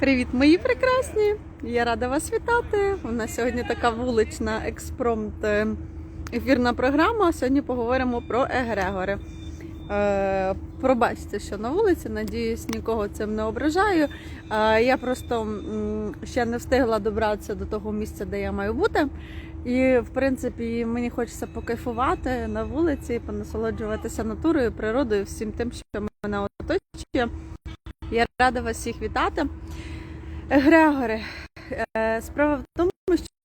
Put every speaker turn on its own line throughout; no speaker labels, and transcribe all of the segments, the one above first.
Привіт, мої прекрасні! Я рада вас вітати. У нас сьогодні така вулична експромт е, ефірна програма. Сьогодні поговоримо про егрегори. Е, пробачте, що на вулиці, надіюсь, нікого цим не ображаю. Е, я просто м, ще не встигла добратися до того місця, де я маю бути. І, в принципі, мені хочеться покайфувати на вулиці, понасолоджуватися натурою, природою, всім тим, що мене оточує. Я рада вас всіх вітати. Грегори, е, справа в тому,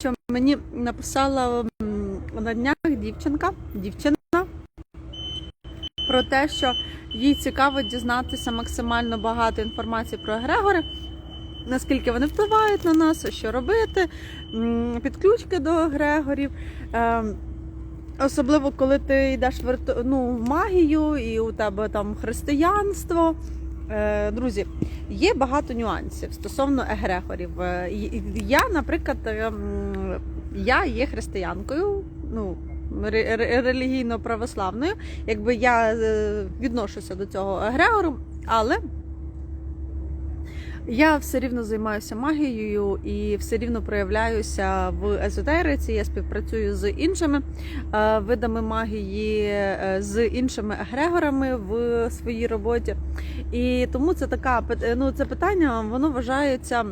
що мені написала на днях дівчинка, дівчина про те, що їй цікаво дізнатися максимально багато інформації про Грегори, наскільки вони впливають на нас, що робити, підключки до Грегорів. Е, Особливо, коли ти йдеш ну, магію і у тебе там християнство. Е, Друзі, є багато нюансів стосовно егрегорів. Е, Я, наприклад, е, я є християнкою, ну ре- ре- релігійно-православною. Якби я е, відношуся до цього егрегору, але я все рівно займаюся магією і все рівно проявляюся в езотериці. Я співпрацюю з іншими е, видами магії, е, з іншими егрегорами в своїй роботі. І тому це така ну, це питання, воно вважається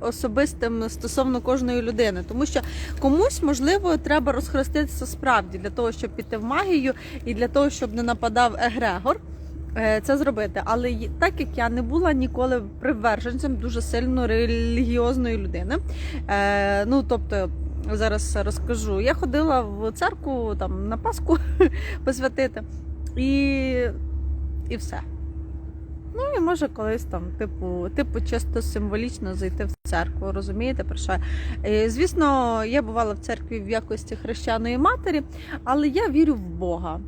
особистим стосовно кожної людини, тому що комусь можливо треба розхреститися справді для того, щоб піти в магію, і для того, щоб не нападав егрегор. Е, Це зробити, але так як я не була ніколи приверженцем дуже сильно релігіозної людини. Е, ну тобто, зараз розкажу. Я ходила в церкву там на Пасху посвятити, і, і все. Ну і може колись там, типу, типу, чисто символічно зайти в церкву, розумієте, про що? я? Е, Звісно, я бувала в церкві в якості хрещаної матері, але я вірю в Бога.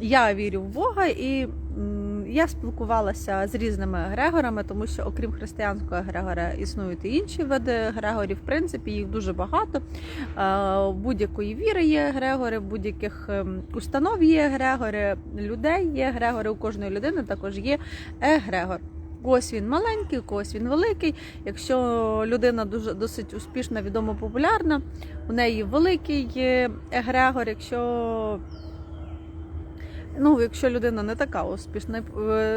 Я вірю в Бога і я спілкувалася з різними егрегорами, тому що окрім християнського егрегора існують і інші види егрегорів. В принципі, їх дуже багато. Е, будь-якої віри є егрегори, в будь-яких ем, установ є егрегори, людей є егрегори. У кожної людини також є егрегор. Когось він маленький, когось він великий. Якщо людина дуже досить успішна, відомо популярна, у неї великий є егрегор. Якщо Ну, якщо людина не така успішна, е,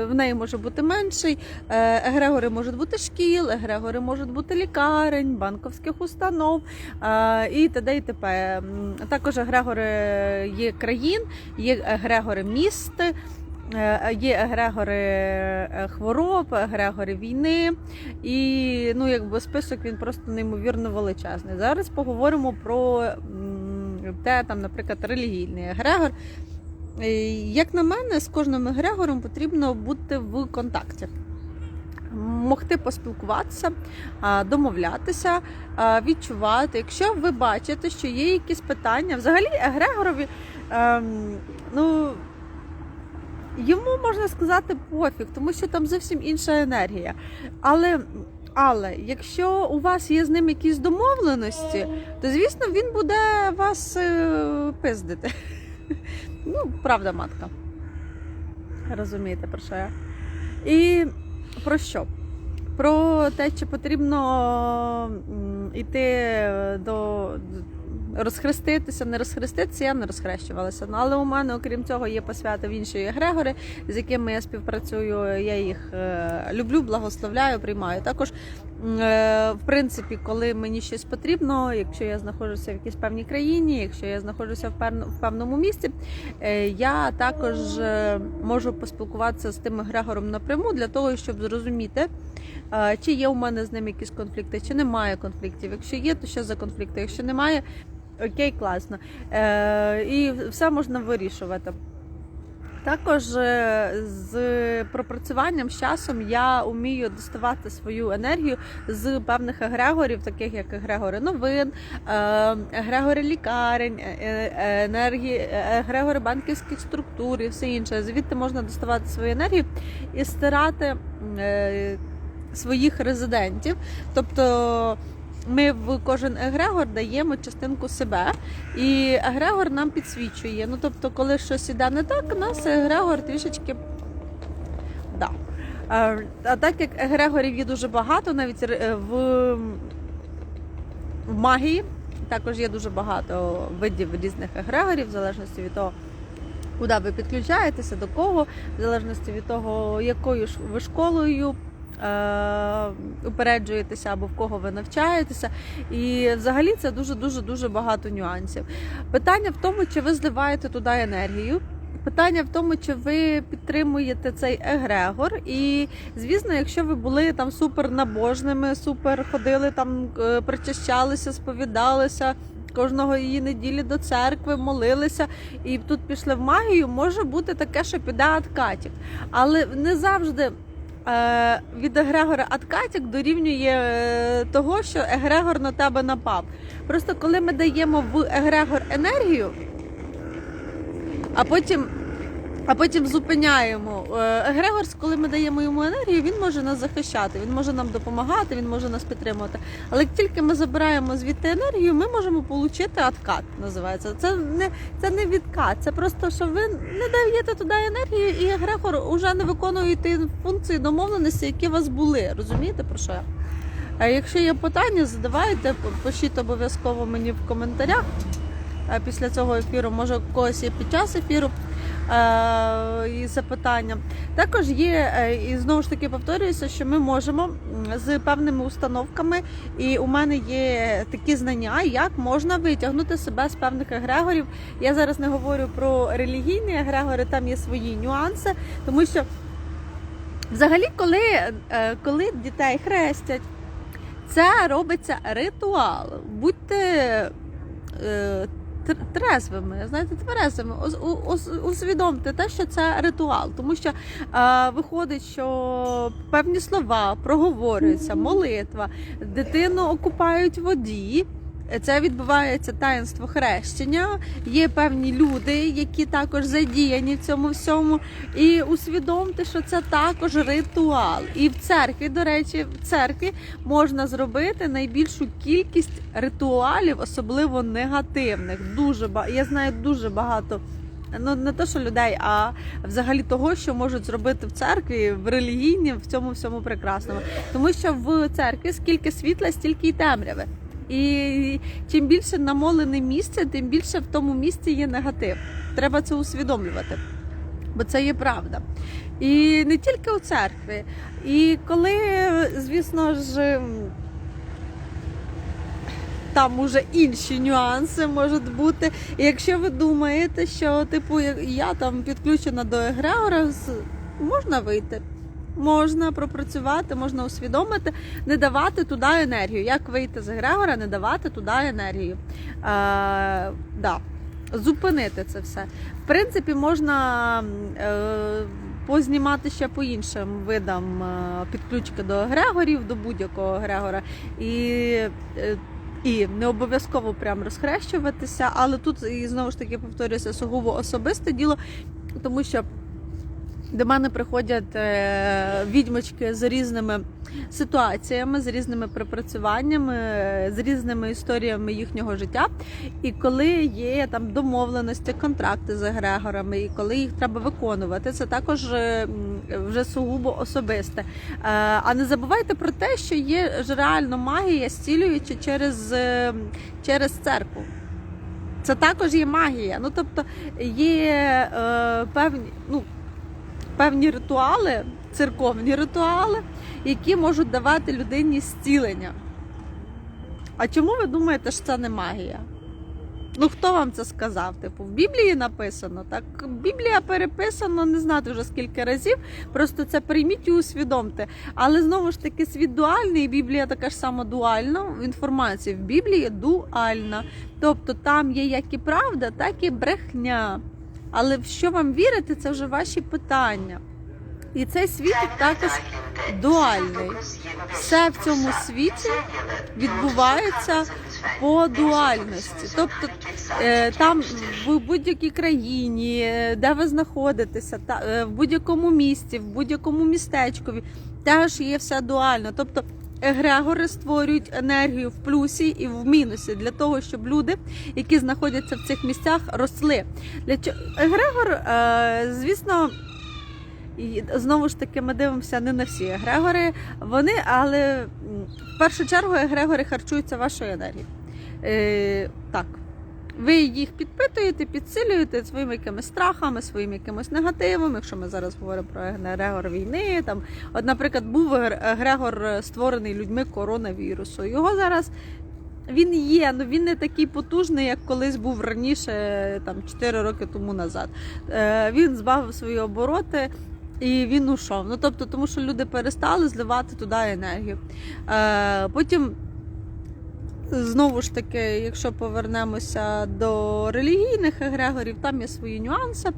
в неї може бути менший. Е, Егрегори можуть бути шкіл, егрегори можуть бути лікарень, банковських установ е, і т.д. і т.п. Також егрегори є країн, є егрегори міст. Є егрегори хвороб, егрегори війни, і ну, якби список він просто неймовірно величезний. Зараз поговоримо про те, там, наприклад, релігійний егрегор. Е, Як на мене, з кожним егрегором потрібно бути в контакті. Могти поспілкуватися, домовлятися, відчувати. Якщо ви бачите, що є якісь питання, взагалі егрегорові, ем, ну, йому можна сказати пофіг, тому що там зовсім інша енергія. Але, але якщо у вас є з ним якісь домовленості, то звісно він буде вас е, пиздити. Ну, правда, матка. Розумієте, про що я? І про що? Про те, чи потрібно йти до розхреститися, не розхреститися, я не розхрещувалася. Ну, але у мене, окрім цього, є посвята в інші егрегори, з якими я співпрацюю. Я їх е, люблю, благословляю, приймаю. Також, в принципі, коли мені щось потрібно, якщо я знаходжуся в якійсь певній країні, якщо я знаходжуся в певному місці, е, я також е, можу поспілкуватися з тим егрегором напряму для того, щоб зрозуміти, е, чи є у мене з ним якісь конфлікти, чи немає конфліктів. Якщо є, то що за конфлікти? Якщо немає, окей, класно. Е, І все можна вирішувати. Також е, з пропрацюванням з часом я вмію доставати свою енергію з певних егрегорів, таких як егрегори новин, е, егрегори лікарень, е, енергії, егрегори банківських структур і все інше. Звідти можна доставати свою енергію і стирати своїх резидентів. Тобто ми в кожен егрегор даємо частинку себе, і егрегор нам підсвічує. Ну тобто, коли щось іде не так, нас егрегор трішечки. Да. А так як егрегорів є дуже багато, навіть е, в, магії також є дуже багато видів різних егрегорів, в залежності від того, куди ви підключаєтеся, до кого, в залежності від того, якою ви школою. Е, Упереджуєтеся або в кого ви навчаєтеся, і взагалі це дуже дуже дуже багато нюансів. Питання в тому, чи ви зливаєте туди енергію. Питання в тому, чи ви підтримуєте цей егрегор, і звісно, якщо ви були там супер набожними, супер ходили там, е, причащалися, сповідалися кожного її неділі до церкви, молилися і тут пішли в магію, може бути таке, що піде откатік. Але не завжди. Е, Від егрегора Аткатік дорівнює е, того, що егрегор на тебе напав. Просто коли ми даємо в егрегор енергію, а потім, а потім зупиняємо. Е, коли ми даємо йому енергію, він може нас захищати, він може нам допомагати, він може нас підтримувати. Але як тільки ми забираємо звідти енергію, ми можемо отримати откат. Називається це не це не відкат, це просто що ви не даєте туди енергію, і егрегор уже не виконує ті функції домовленості, які у вас були. Розумієте про що я? А якщо є питання, задавайте, пишіть обов'язково мені в коментарях. Е, Після цього ефіру, може, когось є під час ефіру і запитання. Також є, е, і знову ж таки повторююся, що ми можемо з певними установками, і у мене є такі знання, як можна витягнути себе з певних егрегорів. Я зараз не говорю про релігійні егрегори, там є свої нюанси, тому що взагалі, коли, е, коли дітей хрестять, це робиться ритуал. Будьте е, трезвими, знаєте, тверезими. Усвідомте те, що це ритуал, тому що е, виходить, що певні слова проговорюються, молитва, дитину окупають воді. Це відбувається таїнство хрещення. Є певні люди, які також задіяні в цьому всьому. І усвідомте, що це також ритуал. І в церкві, до речі, в церкві можна зробити найбільшу кількість ритуалів, особливо негативних. Дуже я знаю дуже багато. Ну не то, що людей, а взагалі того, що можуть зробити в церкві, в релігійній, в цьому всьому прекрасному. Тому що в церкві скільки світла, стільки й темряви. І чим більше намолене місце, тим більше в тому місці є негатив. Треба це усвідомлювати, бо це є правда. І не тільки у церкві. І коли, звісно ж, там уже інші нюанси можуть бути. І якщо ви думаєте, що типу я- там підключена до егрегора, можна вийти. Можна пропрацювати, можна усвідомити, не давати туди енергію. Як вийти з егрегора, не давати туди енергію. Е, да. Зупинити це все. В принципі, можна е, познімати ще по іншим видам е, підключки до егрегорів, до будь-якого егрегора. І е, і не обов'язково прям розхрещуватися, але тут і знову ж таки повторюся сугубо особисте діло, тому що до мене приходять е, відьмочки з різними ситуаціями, з різними припрацюваннями, е, з різними історіями їхнього життя. І коли є там домовленості, контракти з егрегорами, і коли їх треба виконувати, це також е, вже сугубо особисте. А не забувайте про те, що є ж реально магія, зцілюючи через, через церкву. Це також є магія. Ну тобто є е, певні, ну, певні ритуали, церковні ритуали, які можуть давати людині зцілення. А чому ви думаєте, що це не магія? Ну, хто вам це сказав? Типу, в Біблії написано, так Біблія переписано, не знати вже скільки разів. Просто це прийміть і усвідомте. Але знову ж таки, світ дуальний, і Біблія така ж сама дуальна. Інформація в Біблії дуальна. Тобто там є як і правда, так і брехня. Але в що вам вірити, це вже ваші питання. І цей світ також дуальний. Все в цьому світі відбувається по дуальності. Тобто е, там в будь-якій країні, е, де ви знаходитеся, е, в будь-якому місті, в будь-якому містечкові, теж є все дуально. Тобто егрегори створюють енергію в плюсі і в мінусі для того, щоб люди, які знаходяться в цих місцях, росли. Для чого егрегор, е, звісно. Знову ж таки, ми дивимося не на всі егрегори. Вони, але в першу чергу егрегори харчуються вашою енергією. Е, так. Ви їх підпитуєте, підсилюєте своїми якимись страхами, своїм якимось негативом. Якщо ми зараз говоримо про егрегор війни, там, от, наприклад, був егрегор е, створений людьми коронавірусу. Його зараз він є, але він не такий потужний, як колись був раніше, там 4 роки тому назад. Е, Він збавив свої обороти. І він ушов. Ну тобто, тому що люди перестали зливати туди енергію. Е, потім, знову ж таки, якщо повернемося до релігійних егрегорів, там є свої нюанси.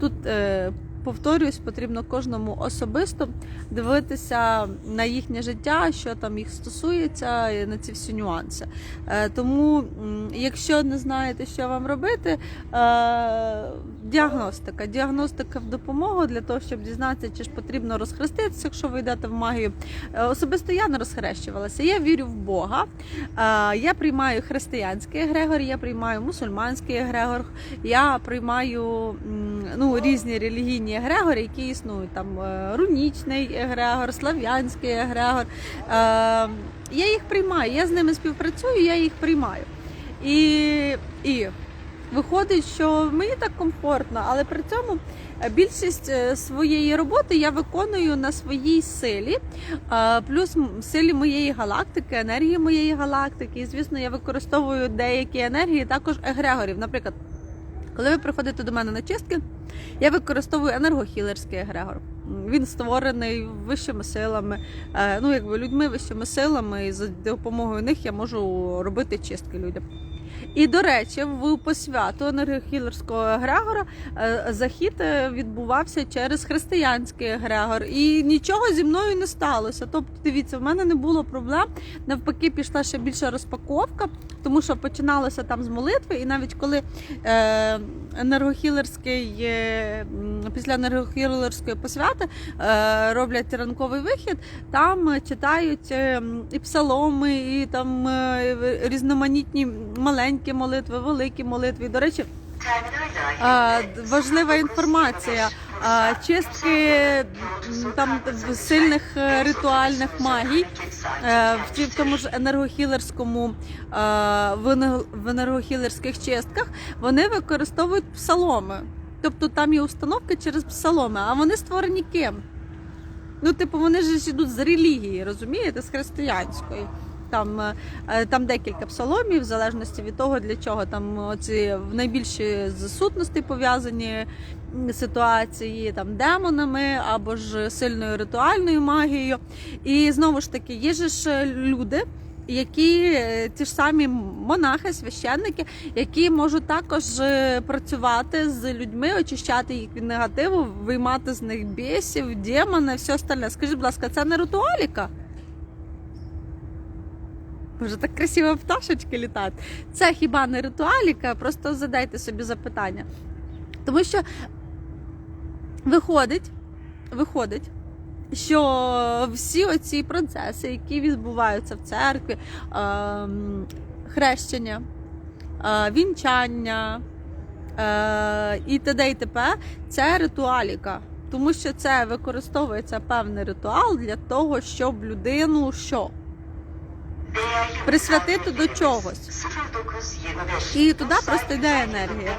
Тут, е, повторюсь, потрібно кожному особисто дивитися на їхнє життя, що там їх стосується, і на ці всі нюанси. Е, тому, якщо не знаєте, що вам робити, е, діагностика. Діагностика в допомогу для того, щоб дізнатися, чи ж потрібно розхреститися, якщо ви йдете в магію. Е, Особисто я не розхрещувалася. Я вірю в Бога. Е, Я приймаю християнський егрегор, я приймаю мусульманський егрегор, я приймаю ну, різні релігійні егрегори, які існують. Там е, рунічний егрегор, слав'янський егрегор. Я їх приймаю, я з ними співпрацюю, я їх приймаю. І, і виходить, що мені так комфортно, але при цьому е, більшість е, своєї роботи я виконую на своїй силі, е, плюс силі моєї галактики, енергії моєї галактики. І звісно, я використовую деякі енергії також егрегорів. Наприклад, коли ви приходите до мене на чистки, я використовую енергохілерський егрегор. Він створений вищими силами, ну якби людьми вищими силами, і за допомогою них я можу робити чистки людям. І до речі, в посвяту енергохілерського егрегора е, захід е, відбувався через християнський егрегор, і нічого зі мною не сталося. Тобто, дивіться, в мене не було проблем. Навпаки, пішла ще більша розпаковка, тому що починалося там з молитви, і навіть коли е, енергохілерський після енергохілерської посвяти роблять ранковий вихід, там читають і псаломи, і там різноманітні маленькі молитви, великі молитви. До речі, важлива інформація. Чистки там сильних е, ритуальних магій е, в тому ж енергохілерському в в енергохілерських чистках вони використовують псаломи. Тобто там є установки через псаломи, а вони створені ким? Ну, типу, вони ж йдуть з релігії, розумієте, з християнської. Там, е, е, там декілька псаломів, в залежності від того, для чого там оці в найбільші з сутностей пов'язані ситуації, там демонами або ж сильною ритуальною магією. І знову ж таки, є ж люди. Які е, ті ж самі монахи, священники, які можуть також е, працювати з людьми, очищати їх від негативу, виймати з них бісів, демона, все остальне. Скажіть, будь ласка, це не ритуаліка? Боже, так красиво пташечки літають. Це хіба не ритуаліка? Просто задайте собі запитання. Тому що виходить, виходить, що всі оці процеси, які відбуваються в церкві, ем, хрещення, е, вінчання е, і т.д. і т.п. це ритуаліка. Тому що це використовується певний ритуал для того, щоб людину що?
Присвятити до чогось.
І туди просто йде енергія.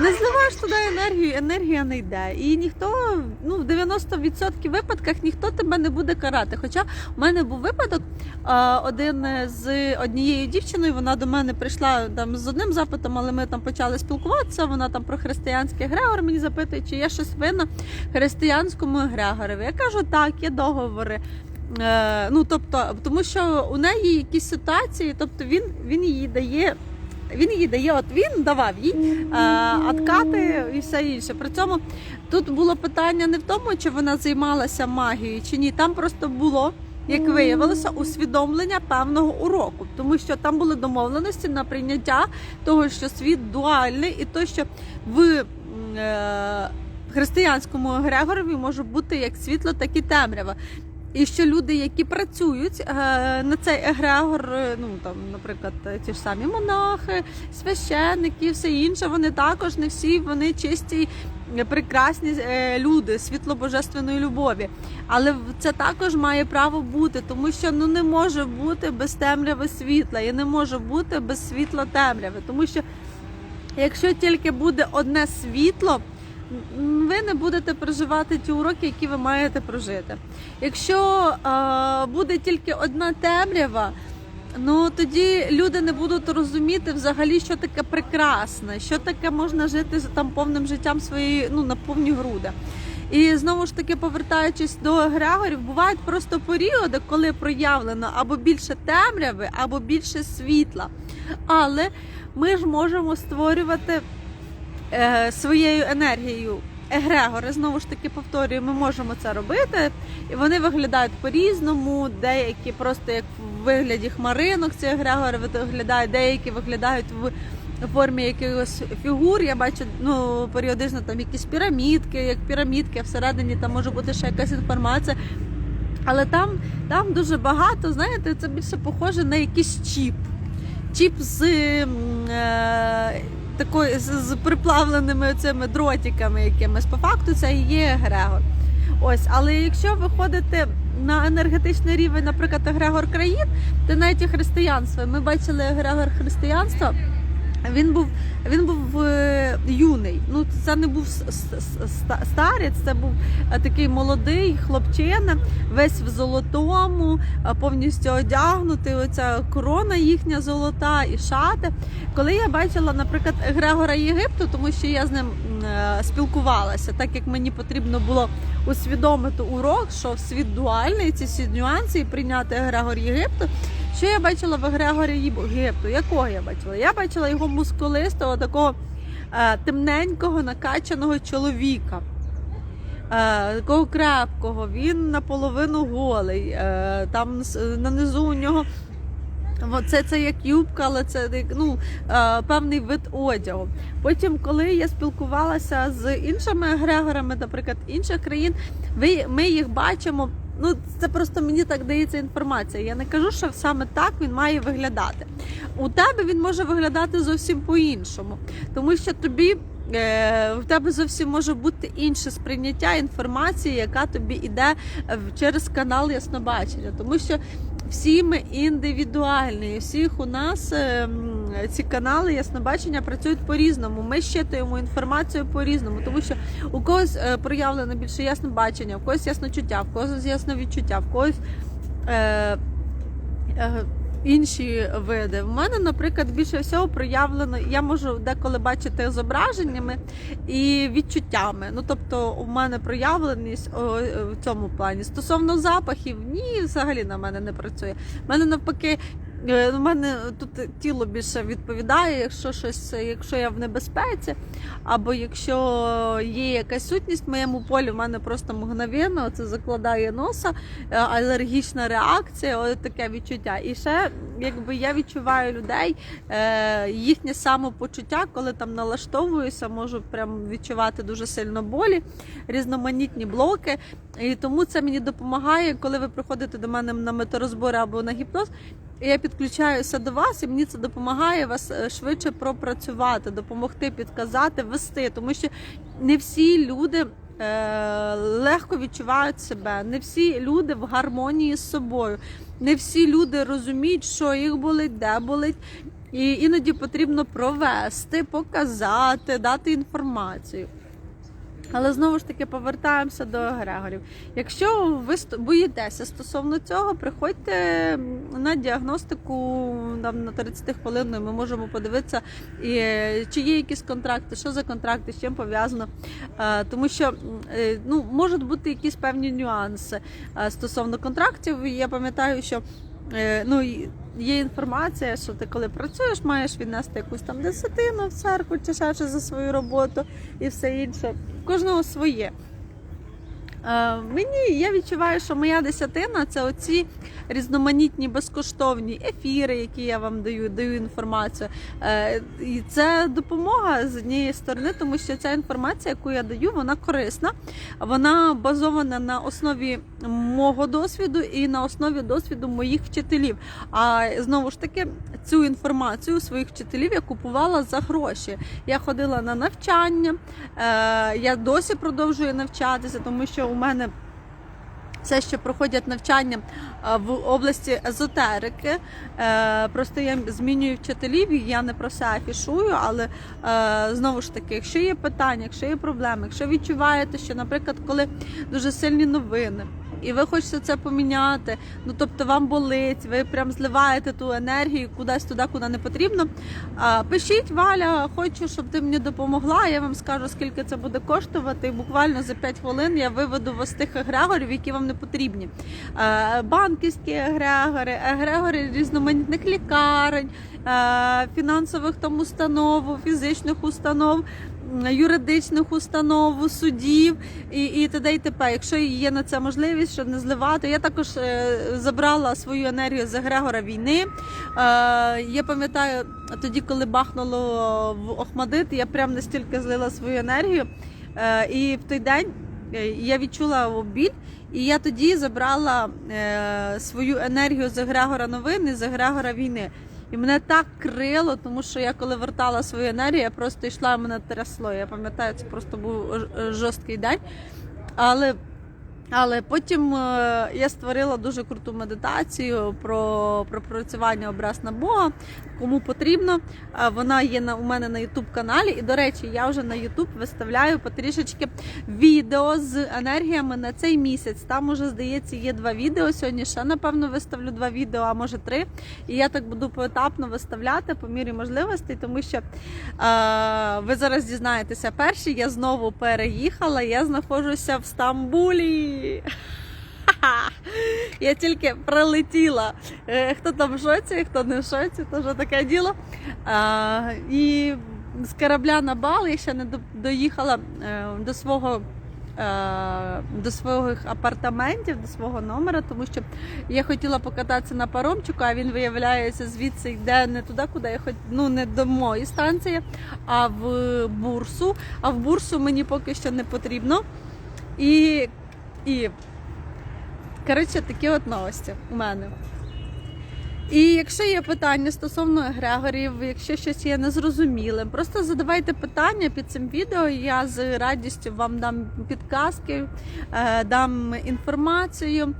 Не зливаєш туди енергію, енергія не йде. І ніхто, ну в 90% випадках ніхто тебе не буде карати. Хоча в мене був випадок, один з однією дівчиною, вона до мене прийшла там з одним запитом, але ми там почали спілкуватися. Вона там про християнський егрегор мені запитує, чи є щось винна християнському егрегорові. Я кажу, так, є договори. Е, ну тобто, тому що у неї якісь ситуації, тобто він, він її дає. Він їй дає, от він давав їй е, откати і все інше. При цьому тут було питання не в тому, чи вона займалася магією чи ні. Там просто було, як виявилося, усвідомлення певного уроку, тому що там були домовленості на прийняття того, що світ дуальний, і то, що в е, християнському егрегорові може бути як світло, так і темрява. І що люди, які працюють е, на цей егрегор, е, ну там, наприклад, ті ж самі монахи, священники, все інше, вони також не всі вони чисті прекрасні е, люди, світло божественної любові. Але це також має право бути, тому що ну не може бути без темряви світла, і не може бути без світла темряви. Тому що якщо тільки буде одне світло, ви не будете проживати ті уроки, які ви маєте прожити. Якщо буде тільки одна темрява, ну тоді люди не будуть розуміти взагалі, що таке прекрасне, що таке можна жити там повним життям своєї ну на повні груди. І знову ж таки, повертаючись до егрегорів, бувають просто періоди, коли проявлено або більше темряви, або більше світла. Але ми ж можемо створювати своєю енергією. Егрегори, знову ж таки повторюю, ми можемо це робити, і вони виглядають по-різному. Деякі просто як в вигляді хмаринок, ці егрегори виглядають, деякі виглядають в формі якихось фігур. Я бачу ну, періодично там якісь пірамідки, як пірамідки, а всередині там може бути ще якась інформація. Але там, там дуже багато, знаєте, це більше похоже на якийсь чіп. Чіп з е, такою з, приплавленими цими дротиками якимись. По факту це і є егрегор. Ось, але якщо виходити на енергетичний рівень, наприклад, егрегор країн, то навіть і християнство. Ми бачили егрегор християнства. Він був він був е, юний. Ну це не був старець, це був е, такий молодий хлопчина, весь в золотому, е, повністю одягнутий. Оця корона їхня золота і шати. Коли я бачила, наприклад, Егрегора Єгипту, тому що я з ним е, спілкувалася, так як мені потрібно було усвідомити урок, що світ дуальний, ці всі нюанси і прийняти Егрегор Єгипту. Що я бачила в Егрегорі Єгипту? Якого я бачила? Я бачила його мускулистого, такого е, темненького, накачаного чоловіка. Е, такого крепкого, він наполовину голий. Е, там нанизу у нього це, це як юбка, але це ну, е, певний вид одягу. Потім, коли я спілкувалася з іншими егрегорами, наприклад, інших країн, ми їх бачимо. Ну, це просто мені так дається інформація. Я не кажу, що саме так він має виглядати. У тебе він може виглядати зовсім по-іншому, тому що тобі. е, В тебе зовсім може бути інше сприйняття інформації, яка тобі йде е, через канал Яснобачення, тому що всі ми індивідуальні. Всіх у нас е, ці канали яснобачення працюють по-різному. Ми щитуємо інформацію по-різному, тому що у когось е, проявлено більше яснобачення, в когось ясночуття, в когось ясновідчуття, в когось. Е, е, Інші види. В мене, наприклад, більше всього проявлено. Я можу деколи бачити зображеннями і відчуттями. Ну тобто, у мене проявленість е, в цьому плані. Стосовно запахів, ні, взагалі на мене не працює. У мене навпаки. Е, У мене тут тіло більше відповідає, якщо щось, якщо я в небезпеці, або якщо є якась сутність в моєму полі, в мене просто мгновенно це закладає носа, е, алергічна реакція, ось таке відчуття. І ще якби я відчуваю людей, е, їхнє самопочуття, коли там налаштовуюся, можу прям відчувати дуже сильно болі, різноманітні блоки. І тому це мені допомагає, коли ви приходите до мене на метарозбори або на гіпноз. Я підключаюся до вас, і мені це допомагає вас е, швидше пропрацювати, допомогти, підказати, вести, тому що не всі люди. е, Легко відчувають себе, не всі люди в гармонії з собою, не всі люди розуміють, що їх болить, де болить, і іноді потрібно провести, показати, дати інформацію. Але знову ж таки повертаємося до егрегорів. Якщо ви боїтеся стосовно цього, приходьте на діагностику там, на 30 хвилин. Ми можемо подивитися, і, е, чи є якісь контракти, що за контракти, з чим пов'язано. Е, Тому що е, ну, можуть бути якісь певні нюанси стосовно контрактів. Я пам'ятаю, що ну, є інформація, що ти коли працюєш, маєш віднести якусь там десятину в церкву чи ще за свою роботу і все інше. Кожного своє. Е, Мені я відчуваю, що моя десятина це оці різноманітні безкоштовні ефіри, які я вам даю, даю інформацію. Е, І це допомога з однієї сторони, тому що ця інформація, яку я даю, вона корисна. Вона базована на основі мого досвіду і на основі досвіду моїх вчителів. А знову ж таки, цю інформацію своїх вчителів я купувала за гроші. Я ходила на навчання, е, я досі продовжую навчатися, тому що у мене. Все, що проходять навчання е, в області езотерики. Е, Просто я змінюю вчителів, і я не про це афішую, але е, знову ж таки, якщо є питання, якщо є проблеми, якщо відчуваєте, що, наприклад, коли дуже сильні новини. І ви хочете це поміняти, ну тобто вам болить, ви прям зливаєте ту енергію кудись туди, куди не потрібно. А, пишіть, Валя, хочу, щоб ти мені допомогла. Я вам скажу, скільки це буде коштувати. І буквально за 5 хвилин я виведу вас тих егрегорів, які вам не потрібні. Е, банківські егрегори, егрегори різноманітних лікарень, е, фінансових там установ, фізичних установ. М, Юридичних установ, судів і, і т.д. і т.п. Якщо є на це можливість, щоб не зливати. Я також е, забрала свою енергію з егрегора війни. Е, я пам'ятаю, тоді, коли бахнуло в Охмадит, я прям настільки злила свою енергію. Е, і в той день е, я відчула біль, і я тоді забрала е, свою енергію з егрегора новини, з егрегора війни. І мене так крило, тому що я коли вертала свою енергію, я просто йшла, і мене трясло. Я пам'ятаю, це просто був жорсткий день. Але, але потім е, я створила дуже круту медитацію про пропрацювання образ на Бога. Кому потрібно, вона є на у мене на Ютуб каналі. І до речі, я вже на Ютуб виставляю потрішечки відео з енергіями на цей місяць. Там уже здається є два відео. Сьогодні ще напевно виставлю два відео, а може три. І я так буду поетапно виставляти по мірі можливостей, тому що е, ви зараз дізнаєтеся перші. Я знову переїхала. Я знаходжуся в Стамбулі. Я тільки прилетіла. Е, Хто там в шоці, хто не в шоці, то вже таке діло. І з корабля на бал я ще не доїхала е, до свого. е, До своїх апартаментів, до свого номера, тому що я хотіла покататися на паромчику, а він виявляється звідси йде не туди, куди я хоч ну не до моєї станції, а в бурсу. А в бурсу мені поки що не потрібно. І, і коротше, такі от новості у мене. І якщо є питання стосовно егрегорів, якщо щось є незрозумілим, просто задавайте питання під цим відео. Я з радістю вам дам підказки, е, дам інформацію.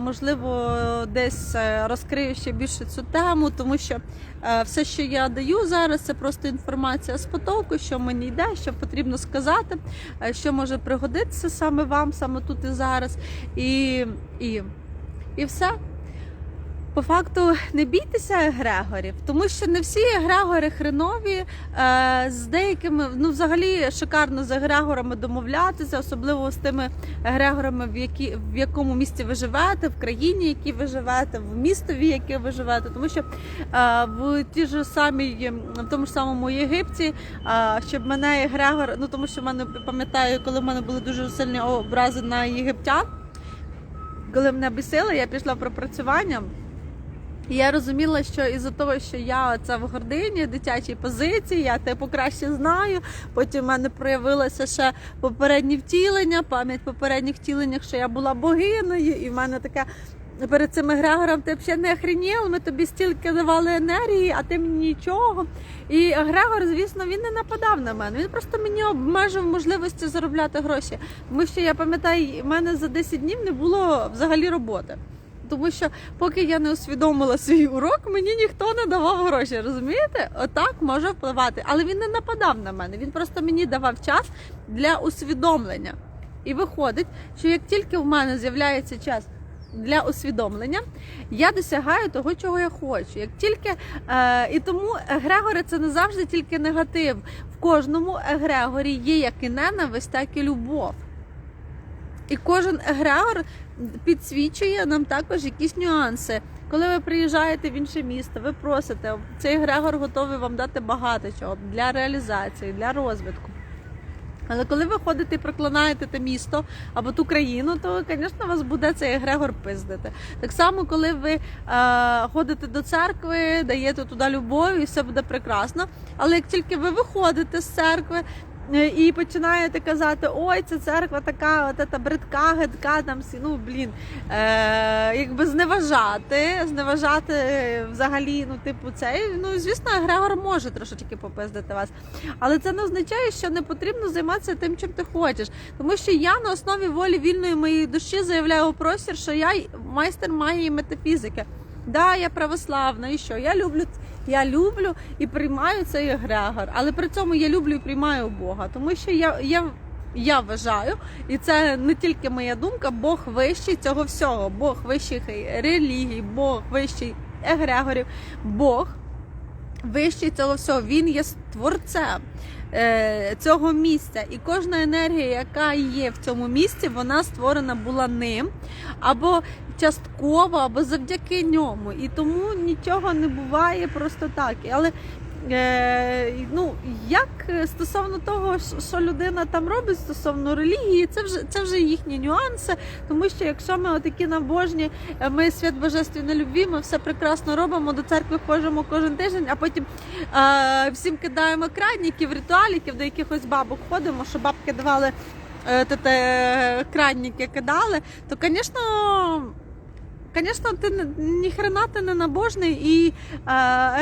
Можливо, десь е, розкрию ще більше цю тему, тому що е, все, що я даю зараз, це просто інформація з потоку, що мені йде, що потрібно сказати, що може пригодитися саме вам, саме тут і зараз. І, і, і все. По факту не бійтеся егрегорів, тому що не всі егрегори хренові. Е, з деякими, ну взагалі шикарно з егрегорами домовлятися, особливо з тими егрегорами, в, які, в якому місті ви живете, в країні, в якій ви живете, в містові, яке ви живете. Тому що е, в ті ж самій, в тому ж самому Єгипті, е, щоб мене егрегор, ну тому що в мене пам'ятаю, коли в мене були дуже сильні образи на єгиптян. Коли мене бісили, я пішла в пропрацювання. І я розуміла, що із-за того, що я це в гордині, дитячій позиції, я типу краще знаю. Потім в мене проявилося ще попередні втілення, пам'ять попередніх втіленнях, що я була богинею, і в мене таке. Перед цим егрегором ти взагалі не охренів, ми тобі стільки давали енергії, а ти мені нічого. І егрегор, звісно, він не нападав на мене. Він просто мені обмежив можливості заробляти гроші. Тому що я пам'ятаю, в мене за 10 днів не було взагалі роботи. Тому що поки я не усвідомила свій урок, мені ніхто не давав гроші. Розумієте? Отак може впливати. Але він не нападав на мене. Він просто мені давав час для усвідомлення. І виходить, що як тільки в мене з'являється час для усвідомлення, я досягаю того, чого я хочу. Як тільки е, і тому егрегори це не завжди тільки негатив. В кожному егрегорі є як і ненависть, так і любов. І кожен егрегор підсвічує нам також якісь нюанси. Коли ви приїжджаєте в інше місто, ви просите, цей егрегор готовий вам дати багато чого для реалізації, для розвитку. Але коли ви ходите і проклинаєте те місто або ту країну, то, звісно, вас буде цей егрегор пиздити. Так само, коли ви е, ходите до церкви, даєте туди любов, і все буде прекрасно. Але як тільки ви виходите з церкви, і починаєте казати, ой, ця церква така, от та бридка, гидка, там ну блін, е, якби зневажати, зневажати взагалі, ну, типу, цей, ну звісно, Егрегор може трошечки попиздити вас. Але це не означає, що не потрібно займатися тим, чим ти хочеш. Тому що я на основі волі вільної моєї душі заявляю у простір, що я майстер магії метафізики. Да, я православна, і що? Я люблю, я люблю і приймаю цей егрегор, але при цьому я люблю і приймаю Бога, тому що я, я, я вважаю, і це не тільки моя думка, Бог вищий цього всього, Бог вищих релігій, Бог вищий егрегорів, Бог вищий цього всього. Він є творцем цього місця. І кожна енергія, яка є в цьому місці, вона створена була ним або частково, або завдяки ньому. І тому нічого не буває просто так. Але Е, ну, як стосовно того, що людина там робить стосовно релігії, це вже це вже їхні нюанси. Тому що якщо ми отакі набожні, е, ми свят божественної любві, ми все прекрасно робимо, до церкви ходимо кожен тиждень, а потім е, всім кидаємо крадників, ритуаліків, до якихось бабок ходимо, що бабки давали е, крадники кидали, то, звісно. Звісно, ти ніхрена ти не набожний, і е,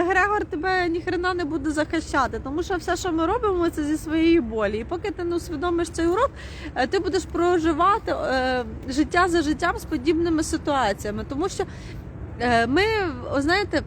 Егрегор тебе ніхрена не буде захищати, тому що все, що ми робимо, це зі своєї болі. І поки ти не усвідомиш цей урок, е, ти будеш проживати е, життя за життям з подібними ситуаціями. Тому що ми, знаєте,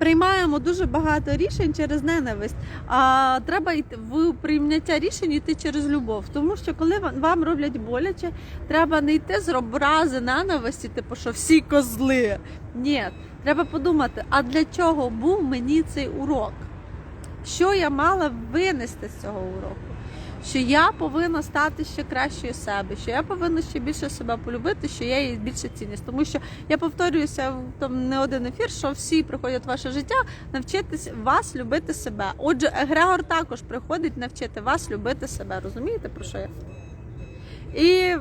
приймаємо дуже багато рішень через ненависть. А треба йти в прийняття рішень йти через любов. Тому що коли вам- роблять боляче, треба не йти з образи ненависті, типу, що всі козли. Ні, треба подумати, а для чого був мені цей урок? Що я мала винести з цього уроку? Що я повинна стати ще кращою себе, що я повинна ще більше себе полюбити, що я їй більше цінність. Тому що я повторююся там не один ефір, що всі приходять в ваше життя навчитись вас любити себе. Отже, Егрегор також приходить навчити вас любити себе. Розумієте про що я? І,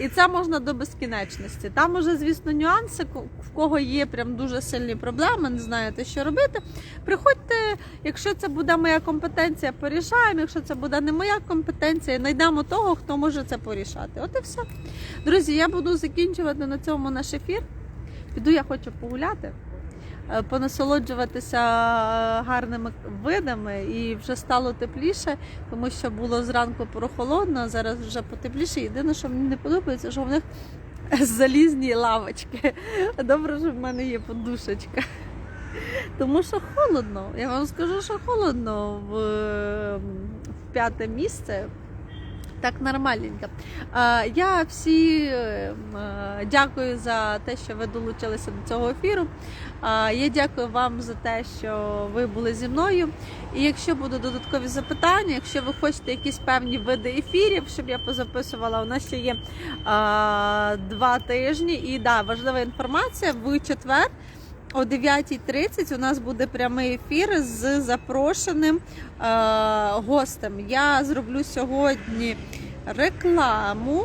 і це можна до безкінечності. Там уже, звісно, нюанси, в кого є прям дуже сильні проблеми, не знаєте, що робити. Приходьте, якщо це буде моя компетенція, порішаємо. Якщо це буде не моя компетенція, знайдемо того, хто може це порішати. От і все. Друзі, я буду закінчувати на цьому наш ефір. Піду, я хочу погуляти, понасолоджуватися е, гарними видами, і вже стало тепліше, тому що було зранку прохолодно, зараз вже потепліше. Єдине, що мені не подобається, що в них залізні лавочки. Добре, що в мене є подушечка. Тому що холодно. Я вам скажу, що холодно е, в п'яте місце. Так нормальненько. Я всі е, е, дякую за те, що ви долучилися до цього ефіру. Я дякую вам за те, що ви були зі мною. І якщо будуть додаткові запитання, якщо ви хочете якісь певні види ефірів, щоб я позаписувала, у нас ще є два тижні. І да, важлива інформація в четвер. О 9.30 у нас буде прямий ефір з запрошеним е, гостем. Я зроблю сьогодні рекламу,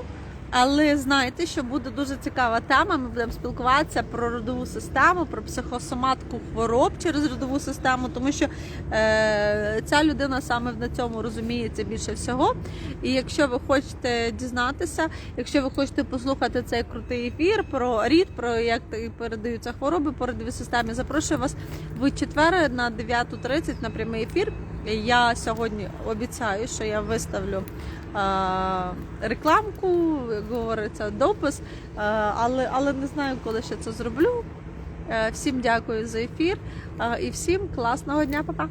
але знайте, що буде дуже цікава тема. Ми будемо спілкуватися про родову систему, про психосоматку хвороб через родову систему, тому що е, ця людина саме на цьому розуміється більше всього. І якщо ви хочете дізнатися, якщо ви хочете послухати цей крутий ефір про рід, про як передаються хвороби по родовій системі, запрошую вас в четвер на 9.30 на прямий ефір. Я сьогодні обіцяю, що я виставлю рекламку, як говориться, допис, але, але не знаю, коли ще це зроблю. Е, Всім дякую за ефір і всім класного дня, Па-па!